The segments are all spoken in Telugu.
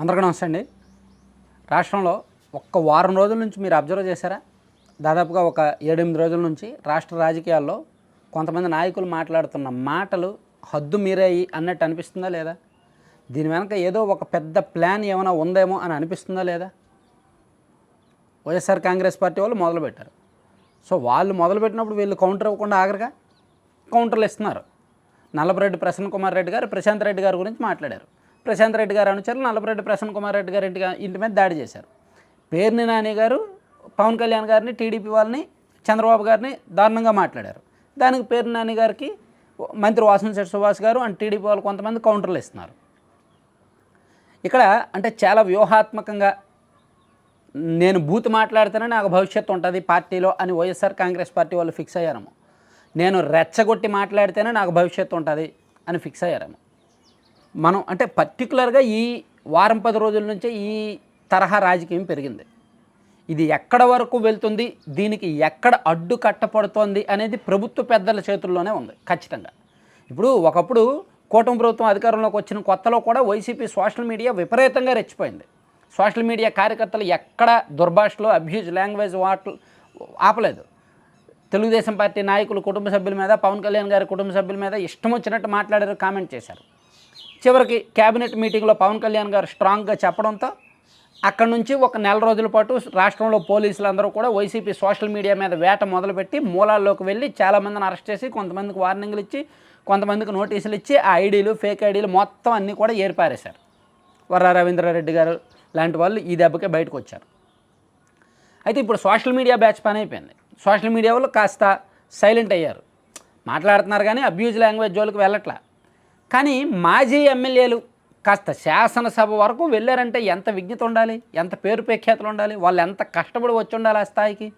అందరికీ నమస్తే అండి. రాష్ట్రంలో ఒక్క వారం రోజుల నుంచి మీరు అబ్జర్వ్ చేశారా? దాదాపుగా ఒక ఏడెనిమిది రోజుల నుంచి రాష్ట్ర రాజకీయాల్లో కొంతమంది నాయకులు మాట్లాడుతున్న మాటలు హద్దు మీరాయి అన్నట్టు అనిపిస్తుందా లేదా? దీని వెనక ఏదో ఒక పెద్ద ప్లాన్ ఏమైనా ఉందేమో అని అనిపిస్తుందా లేదా? వైఎస్ఆర్ కాంగ్రెస్ పార్టీ వాళ్ళు మొదలుపెట్టారు. సో వాళ్ళు మొదలుపెట్టినప్పుడు వీళ్ళు కౌంటర్ ఇవ్వకుండా ఆగరుగా? కౌంటర్లు ఇస్తున్నారు. నల్లపరెడ్డి ప్రసన్న కుమార్ రెడ్డి గారు ప్రశాంత్ రెడ్డి గారి గురించి మాట్లాడారు. ప్రశాంత్ రెడ్డి గారు అనుచరులు నల్లపరెడ్డి ప్రసన్న కుమార్ రెడ్డి గారి ఇంటి ఇంటి మీద దాడి చేశారు. పేర్ని నాని గారు పవన్ కళ్యాణ్ గారిని టీడీపీ వాళ్ళని చంద్రబాబు గారిని దారుణంగా మాట్లాడారు. దానికి పేర్ని నాని గారికి మంత్రి వాసనశెట్టి సుభాష్ గారు అండ్ టీడీపీ వాళ్ళు కొంతమంది కౌంటర్లు ఇస్తున్నారు ఇక్కడ అంటే చాలా వ్యూహాత్మకంగా నేను బూత్ మాట్లాడితేనే నాకు భవిష్యత్తు ఉంటుంది పార్టీలో అని వైఎస్ఆర్ కాంగ్రెస్ పార్టీ వాళ్ళు ఫిక్స్ అయ్యారేమో. నేను రెచ్చగొట్టి మాట్లాడితేనే నాకు భవిష్యత్తు ఉంటుంది అని ఫిక్స్ అయ్యారేమో. మనం అంటే పర్టికులర్గా ఈ వారం పది రోజుల నుంచే ఈ తరహా రాజకీయం పెరిగింది. ఇది ఎక్కడ వరకు వెళ్తుంది దీనికి ఎక్కడ అడ్డు కట్టపడుతోంది అనేది ప్రభుత్వ పెద్దల చేతుల్లోనే ఉంది ఖచ్చితంగా. ఇప్పుడు ఒకప్పుడు కూటమి ప్రభుత్వం అధికారంలోకి వచ్చిన కొత్తలో కూడా వైసీపీ సోషల్ మీడియా విపరీతంగా రెచ్చిపోయింది. సోషల్ మీడియా కార్యకర్తలు ఎక్కడ దుర్భాషలో అబ్యూజ్ లాంగ్వేజ్ వాట్లు ఆపలేదు. తెలుగుదేశం పార్టీ నాయకులు కుటుంబ సభ్యుల మీద పవన్ కళ్యాణ్ గారి కుటుంబ సభ్యుల మీద ఇష్టం వచ్చినట్టు మాట్లాడారు కామెంట్ చేశారు. చివరికి కేబినెట్ మీటింగ్లో పవన్ కళ్యాణ్ గారు స్ట్రాంగ్గా చెప్పడంతో అక్కడి నుంచి ఒక నెల రోజుల పాటు రాష్ట్రంలో పోలీసులు అందరూ కూడా వైసీపీ సోషల్ మీడియా మీద వేట మొదలుపెట్టి మూలాల్లోకి వెళ్ళి చాలామందిని అరెస్ట్ చేసి కొంతమందికి వార్నింగ్లు ఇచ్చి కొంతమందికి నోటీసులు ఇచ్చి ఆ ఐడీలు ఫేక్ ఐడీలు మొత్తం అన్నీ కూడా ఏర్పారేశారు. వర్రా రవీంద్రారెడ్డి గారు లాంటి వాళ్ళు ఈ దెబ్బకే బయటకు వచ్చారు. అయితే ఇప్పుడు సోషల్ మీడియా బ్యాచ్ పని అయిపోయింది. సోషల్ మీడియా వాళ్ళు కాస్త సైలెంట్ అయ్యారు. మాట్లాడుతున్నారు కానీ అబ్యూజ్ లాంగ్వేజ్ జోలికి వెళ్ళట్లా. కానీ మాజీ ఎమ్మెల్యేలు కాస్త శాసనసభ వరకు వెళ్ళారంటే ఎంత విజ్ఞత ఉండాలి? ఎంత పేరు ప్రఖ్యాతులు ఉండాలి? వాళ్ళు ఎంత కష్టపడి వచ్చి ఉండాలి ఆ స్థాయికి?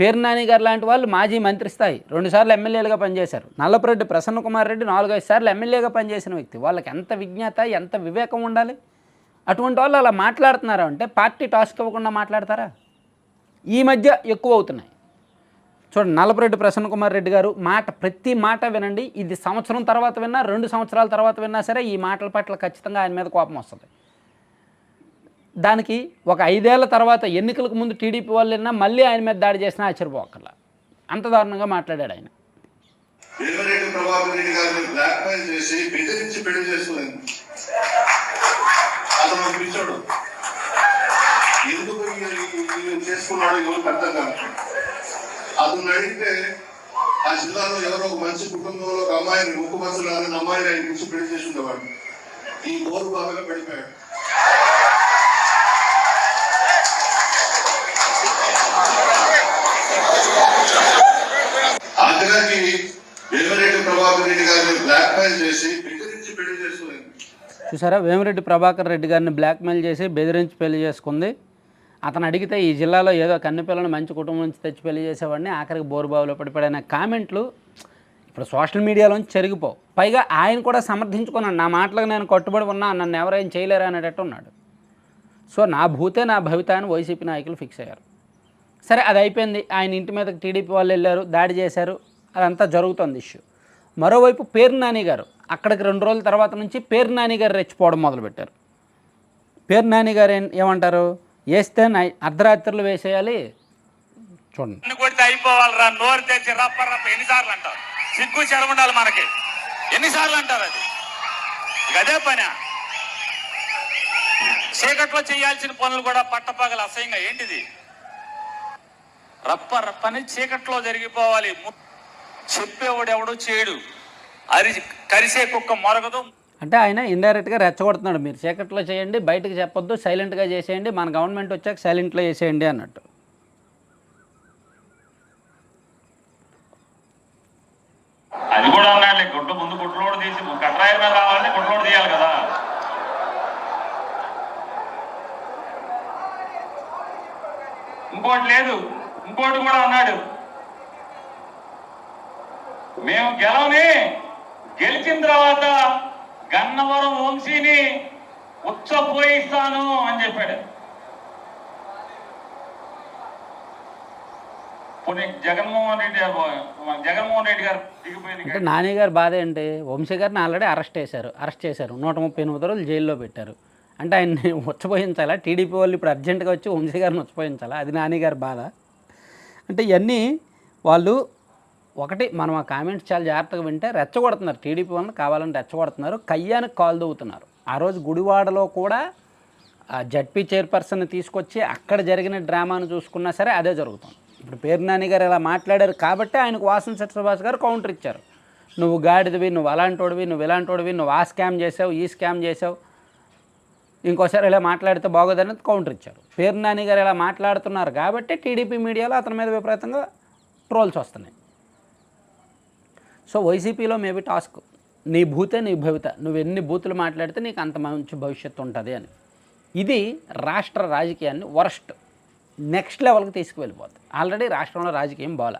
పేరు నాని గారు లాంటి వాళ్ళు మాజీ మంత్రి స్థాయి. రెండుసార్లు ఎమ్మెల్యేలుగా పనిచేశారు. నల్లపురెడ్డి ప్రసన్న కుమార్ రెడ్డి నాలుగైదు సార్లు ఎమ్మెల్యేగా పనిచేసిన వ్యక్తి. వాళ్ళకి ఎంత విజ్ఞత ఎంత వివేకం ఉండాలి? అటువంటి వాళ్ళు అలా మాట్లాడుతున్నారు అంటే పార్టీ టాస్క్ ఇవ్వకుండా మాట్లాడతారా? ఈ మధ్య ఎక్కువ అవుతున్నాయి. చూడండి నలపరెడ్డి ప్రసన్న కుమార్ రెడ్డి గారు మాట ప్రతి మాట వినండి ఇది సంవత్సరం తర్వాత విన్నా రెండు సంవత్సరాల తర్వాత విన్నా సరే ఈ మాటల పట్ల ఖచ్చితంగా ఆయన మీద కోపం వస్తుంది దానికి ఒక ఐదేళ్ళ తర్వాత ఎన్నికలకు ముందు టీడీపీ వాళ్ళు విన్నా మళ్ళీ ఆయన మీద దాడి చేసినా ఆశ్చర్యపోకర్లా అంత దారుణంగా మాట్లాడాడు ఆయన ఎందుకు చేసుకున్నాడు ఎవరికి అర్థం కాదు అతను అడిగితే ఆ జిల్లాలో ఎవరో ఒక మంచి కుటుంబంలో ఒక అమ్మాయిని ముఖ్యమంత్రులు అనే అమ్మాయిని ఆయన పిలిచి పెళ్ళి చేసి ఉండేవాడు. ఈ గోరు బాగా పడిపోయాడు. ఆఖరికి వేమిరెడ్డి ప్రభాకర్ రెడ్డి గారిని బ్లాక్ మెయిల్ చేసి బెదిరించి పెళ్ళి చేసుకుంది. చూసారా? వేమిరెడ్డి ప్రభాకర్ రెడ్డి గారిని బ్లాక్ మెయిల్ చేసి బెదిరించి పెళ్ళి చేసుకుంది. అతను అడిగితే ఈ జిల్లాలో ఏదో కన్నుపిల్లని మంచి కుటుంబం నుంచి తెచ్చి పెళ్ళి చేసేవాడిని ఆఖరికి బోరుబావులో పడిపడిన కామెంట్లు ఇప్పుడు సోషల్ మీడియాలోంచి చెరిగిపోవు. పైగా ఆయన కూడా సమర్థించుకున్నాను నా మాటలకు నేను కట్టుబడి ఉన్నా నన్ను ఎవరేం చేయలేరు అనేటట్టు ఉన్నాడు. సో నా భూతే నా భవిత అని వైసీపీ నాయకులు ఫిక్స్ అయ్యారు. సరే అది అయిపోయింది. ఆయన ఇంటి మీదకి టీడీపీ వాళ్ళు వెళ్ళారు దాడి చేశారు అదంతా జరుగుతుంది ఇష్యూ. మరోవైపు పేరు నాని గారు అక్కడికి రెండు రోజుల తర్వాత నుంచి పేరు నాని గారు రెచ్చిపోవడం మొదలుపెట్టారు. పేరు నాని గారు ఏం- ఏమంటారు? వేస్తే అర్ధరాత్రులు వేసేయాలి. చూడండి. కొడితే అయిపోవాలిరా. నోరు తెచ్చి రప్ప రప్ప. ఎన్నిసార్లు అంటారు? సిగ్గు శరం మనకి. ఎన్నిసార్లు అంటారు అది? అదే పని. చీకట్లో చేయాల్సిన పనులు కూడా పట్టపగల అసహ్యంగా. ఏంటిది? రప్ప రప్పని చీకట్లో జరిగిపోవాలి. ము- చెప్పేవాడు ఎవడో చేయడు. అరి కరిసే కుక్క మొరగదు. అంటే ఆయన ఇండైరెక్ట్గా రెచ్చగొడుతున్నాడు. మీరు చీకట్లో చేయండి బయటకు చెప్పొద్దు సైలెంట్గా చేసేయండి మన గవర్నమెంట్ వచ్చాక సైలెంట్లో చేసేయండి అన్నట్టు. అది కూడా అన్నాడు గుడ్డ ముందు గుడ్లోడు తీసి కట్రాయి మీద రావాలంటే గుడ్లోడు తీయాలి కదా. ఇంకోటి లేదు. ఇంకోటి కూడా అన్నాడు మేము గెలవని గెలిచిన తర్వాత అన్నవరం వంశీని ఉచ్చపోయిస్తాను అని చెప్పాడు. జగన్మోహన్ రెడ్డి జగన్మోహన్ రెడ్డి గారు దిగిపోయింది అంటే నాని గారు బాధ ఏంటి? వంశీ గారిని ఆల్రెడీ అరెస్ట్ చేశారు. అరెస్ట్ చేశారు. నూట ముప్పై ఎనిమిది రోజులు జైల్లో పెట్టారు. అంటే ఆయన్ని ఉచ్చపోయించాలా? టీడీపీ వాళ్ళు ఇప్పుడు అర్జెంటుగా వచ్చి వంశీ గారిని ఉచ్చపోయించాలా? అది నాని గారి బాధ. అంటే ఇవన్నీ వాళ్ళు ఒకటి మనం ఆ కామెంట్స్ చాలా జాగ్రత్తగా వింటే రెచ్చగొడుతున్నారు. టీడీపీ వాళ్ళని కావాలని రెచ్చగొడుతున్నారు. కయ్యానికి కాలు దవ్వుతున్నారు ఆ రోజు గుడివాడలో కూడా ఆ జడ్పీ చైర్పర్సన్ తీసుకొచ్చి అక్కడ జరిగిన డ్రామాను చూసుకున్నా సరే అదే జరుగుతుంది. ఇప్పుడు పేరు నాని గారు ఇలా మాట్లాడారు కాబట్టి ఆయనకు వాసన సత్యభాస్ గారు కౌంటర్ ఇచ్చారు. నువ్వు గాడిదవి నువ్వు అలాంటోడివి నువ్వు ఇలాంటోడివి నువ్వు ఆ స్కామ్ చేసావు ఈ స్కామ్ చేసావు. ఇంకోసారి ఇలా మాట్లాడితే బాగోదని కౌంటర్ ఇచ్చారు. పేరు నాని గారు ఇలా మాట్లాడుతున్నారు కాబట్టి టీడీపీ మీడియాలో అతని మీద విపరీతంగా ట్రోల్స్ వస్తున్నాయి. సో వైసీపీలో మేబీ టాస్క్ నీ భూతే నీ భవిత నువ్వు ఎన్ని బూతులు మాట్లాడితే నీకు అంత మంచి భవిష్యత్తు ఉంటుంది అని. ఇది రాష్ట్ర రాజకీయాన్ని వరస్ట్ నెక్స్ట్ లెవెల్కి తీసుకువెళ్ళిపోతుంది ఆల్రెడీ రాష్ట్రంలో రాజకీయం బాల.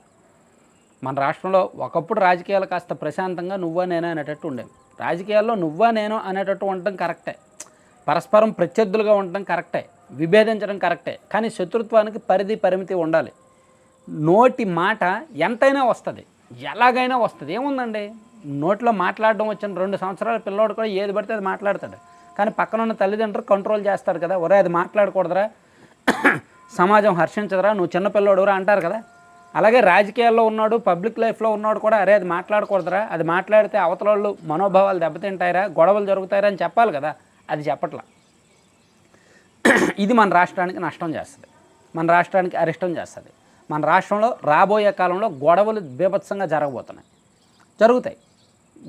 మన రాష్ట్రంలో ఒకప్పుడు రాజకీయాలు కాస్త ప్రశాంతంగా నువ్వా నేనా అనేటట్టు ఉండేవి. రాజకీయాల్లో నువ్వా నేను అనేటట్టు ఉండటం కరెక్టే. పరస్పరం ప్రత్యర్థులుగా ఉండటం కరెక్టే. విభేదించడం కరెక్టే. కానీ శత్రుత్వానికి పరిధి పరిమితి ఉండాలి. నోటి మాట ఎంతైనా వస్తుంది. ఎలాగైనా వస్తుంది. ఏముందండి? నోట్లో మాట్లాడడం వచ్చిన రెండు సంవత్సరాల పిల్లోడు కూడా ఏది పడితే అది మాట్లాడతాడు. కానీ పక్కన ఉన్న తల్లిదండ్రులు కంట్రోల్ చేస్తారు కదా. ఒరే అది మాట్లాడకూడదురా. సమాజం హర్షించదురా. నువ్వు చిన్న పిల్లోడురా అంటారు కదా. అలాగే రాజకీయాల్లో ఉన్నాడు పబ్లిక్ లైఫ్లో ఉన్నాడు కూడా అరే అది మాట్లాడకూడదురా. అది మాట్లాడితే అవతల వాళ్ళు మనోభావాలు దెబ్బతింటాయరా గొడవలు జరుగుతాయరా అని చెప్పాలి కదా. అది చెప్పట్లా. ఇది మన రాష్ట్రానికి నష్టం చేస్తుంది. మన రాష్ట్రానికి అరిష్టం చేస్తుంది. మన రాష్ట్రంలో రాబోయే కాలంలో గొడవలు బీభత్సంగా జరగబోతున్నాయి. జరుగుతాయి.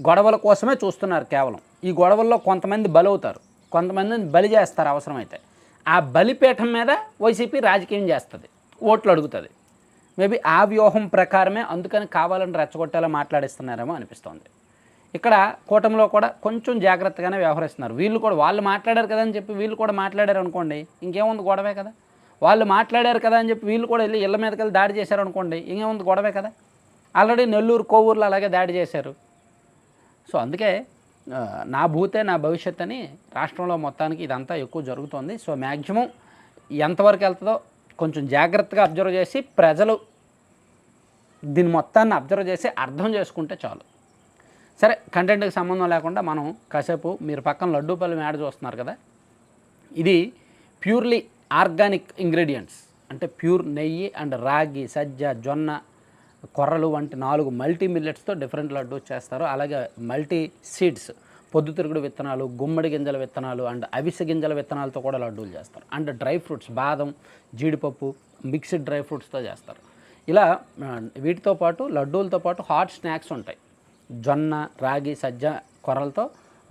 గొడవల కోసమే చూస్తున్నారు కేవలం. ఈ గొడవల్లో కొంతమంది బలవుతారు. కొంతమందిని బలి చేస్తారు అవసరమైతే. ఆ బలిపీఠం మీద వైసీపీ రాజకీయం చేస్తుంది. ఓట్లు అడుగుతుంది. మేబీ ఆ వ్యూహం ప్రకారమే అందుకని కావాలని రెచ్చగొట్టేలా మాట్లాడిస్తున్నారేమో అనిపిస్తోంది. ఇక్కడ కూటమిలో కూడా కొంచెం జాగ్రత్తగానే వ్యవహరిస్తున్నారు. వీళ్ళు కూడా వాళ్ళు మాట్లాడారు కదా అని చెప్పి వీళ్ళు కూడా మాట్లాడారు అనుకోండి ఇంకేముంది గొడవే కదా? వాళ్ళు మాట్లాడారు కదా అని చెప్పి వీళ్ళు కూడా వెళ్ళి ఇళ్ళ మీదకి వెళ్ళి దాడి చేశారు అనుకోండి ఇంకేముంది గొడవే కదా? ఆల్రెడీ నెల్లూరు కోవూరులో అలాగే దాడి చేశారు. సో అందుకే నా భూతే నా భవిష్యత్ అని రాష్ట్రంలో మొత్తానికి ఇదంతా ఎక్కువ జరుగుతోంది. సో మ్యాక్సిమం ఎంతవరకు వెళ్తుందో కొంచెం జాగ్రత్తగా అబ్జర్వ్ చేసి ప్రజలు దీని మొత్తాన్ని అబ్జర్వ్ చేసి అర్థం చేసుకుంటే చాలు. సరే కంటెంట్కి సంబంధం లేకుండా మనం కాసేపు మీరు పక్కన లడ్డూపల్లి మేడ చూస్తున్నారు కదా? ఇది ప్యూర్లీ ఆర్గానిక్ ఇంగ్రీడియంట్స్ అంటే ప్యూర్ నెయ్యి అండ్ రాగి సజ్జ జొన్న కొర్రలు వంటి నాలుగు మల్టీ మిల్లెట్స్తో డిఫరెంట్ లడ్డు చేస్తారు. అలాగే మల్టీ సీడ్స్ పొద్దుతిరుగుడు విత్తనాలు గుమ్మడి గింజల విత్తనాలు అండ్ అవిసె గింజల విత్తనాలతో కూడా లడ్డూలు చేస్తారు. అండ్ డ్రై ఫ్రూట్స్ బాదం జీడిపప్పు మిక్స్డ్ డ్రై ఫ్రూట్స్తో చేస్తారు. ఇలా వీటితో పాటు లడ్డూలతో పాటు హాట్ స్నాక్స్ ఉంటాయి. జొన్న రాగి సజ్జ కొర్రలతో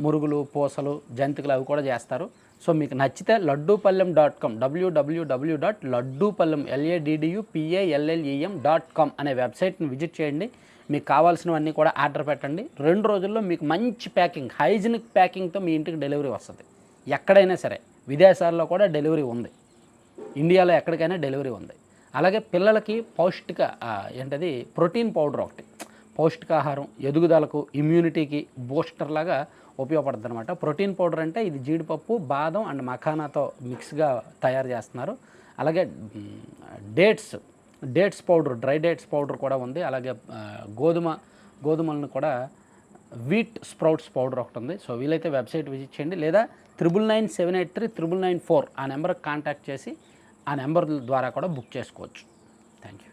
మురుగులు పూసలు జంతికలు అవి కూడా చేస్తారు. సో మీకు నచ్చితే Laddupallem dot com WWW dot Laddupallem LADDU PALLEM dot com అనే వెబ్సైట్ని విజిట్ చేయండి. మీకు కావాల్సినవన్నీ కూడా ఆర్డర్ పెట్టండి. రెండు రోజుల్లో మీకు మంచి ప్యాకింగ్ హైజీనిక్ ప్యాకింగ్తో మీ ఇంటికి డెలివరీ వస్తుంది. ఎక్కడైనా సరే విదేశాల్లో కూడా డెలివరీ ఉంది. ఇండియాలో ఎక్కడికైనా డెలివరీ ఉంది. అలాగే పిల్లలకి పౌష్టిక ఏంటది ప్రోటీన్ పౌడర్ ఒకటి. పౌష్టికాహారం ఎదుగుదలకు ఇమ్యూనిటీకి బూస్టర్ లాగా ఉపయోగపడుతుంది అనమాట ప్రోటీన్ పౌడర్ అంటే ఇది జీడిపప్పు బాదం అండ్ మఖానాతో మిక్స్గా తయారు చేస్తున్నారు. అలాగే dates dates powder dry dates powder కూడా ఉంది. అలాగే గోధుమ గోధుమలను కూడా వీట్ స్ప్రౌట్స్ పౌడర్ ఒకటి ఉంది. సో వీలైతే వెబ్సైట్ విజిట్ చేయండి. లేదా triple nine seven eight three triple nine four ఆ నెంబర్కి కాంటాక్ట్ చేసి ఆ నెంబర్ ద్వారా కూడా బుక్ చేసుకోవచ్చు. Thank you.